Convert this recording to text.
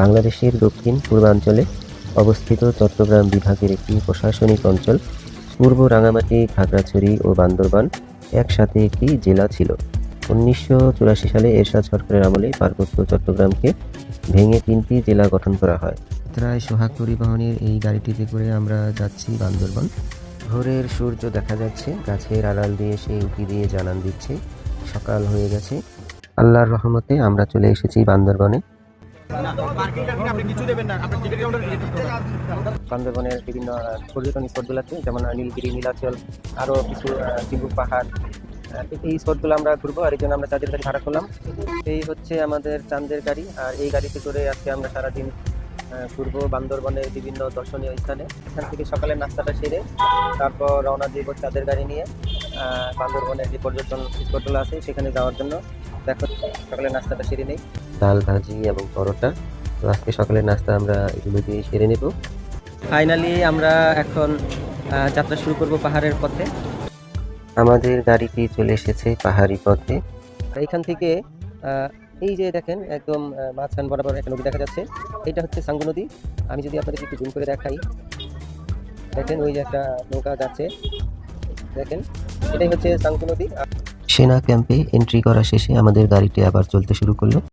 বাংলাদেশের দক্ষিণ পূর্বাঞ্চলে অবস্থিত চট্টগ্রাম বিভাগের একটি প্রশাসনিক অঞ্চল। পূর্ব রাঙামাটি, খাগড়াছড়ি ও বান্দরবান একসাথে একটি জেলা ছিল। উনিশশো চুরাশি সালে এরশাদ সরকারের আমলে পার্বত্য চট্টগ্রামকে ভেঙে তিনটি জেলা গঠন করা হয়। প্রায় সোহাগ পরিবহনের এই গাড়িটিতে করে আমরা যাচ্ছি বান্দরবান। ভোরের সূর্য দেখা যাচ্ছে, গাছের আড়াল দিয়ে সে উঁকি দিয়ে জানান দিচ্ছে, সকাল হয়ে গেছে। আল্লাহর রহমতে আমরা চলে এসেছি বান্দরবনে। বান্দরবনের বিভিন্ন পর্যটন স্পটগুলো আছে যেমন নীলগিরি নীলাচল আরও কিছু চিবুক পাহাড় এই স্পটগুলো আমরা ঘুরবো আর এই জন্য আমরা চাঁদের গাড়ি ভাড়া করলাম। এই হচ্ছে আমাদের চাঁদের গাড়ি আর এই গাড়িতে করে আজকে আমরা সারাদিন ঘুরবো বান্দরবনের বিভিন্ন দর্শনীয় স্থানে। এখান থেকে সকালের নাস্তাটা সেরে তারপর রওনা দিব চাঁদের গাড়ি নিয়ে বান্দরবনের যে পর্যটন স্পটগুলো আছে সেখানে যাওয়ার জন্য দেখো সকালের নাস্তাটা সেরে নেই। ডাল ভাজি এবং পরোটা। তো আজকে সকালের নাস্তা আমরা এগুলো দিয়ে সেরে নেব। ফাইনালি আমরা এখন যাত্রা শুরু করব পাহাড়ের পথে। আমাদের গাড়িটি চলে এসেছে পাহাড়ি পথে। এইখান থেকে এই যে দেখেন, একদম মাঝখান বরাবর একটা নদী দেখা যাচ্ছে। এটা হচ্ছে সাঙ্গু নদী। আমি যদি আপনাদেরকে একটু জুম করে দেখাই। দেখেন, ওই যে একটা নৌকা যাচ্ছে। দেখেন, এটাই হচ্ছে সাঙ্গু নদী। সেনা ক্যাম্পে এন্ট্রি করা শেষে আমাদের গাড়িটি আবার চলতে শুরু করল।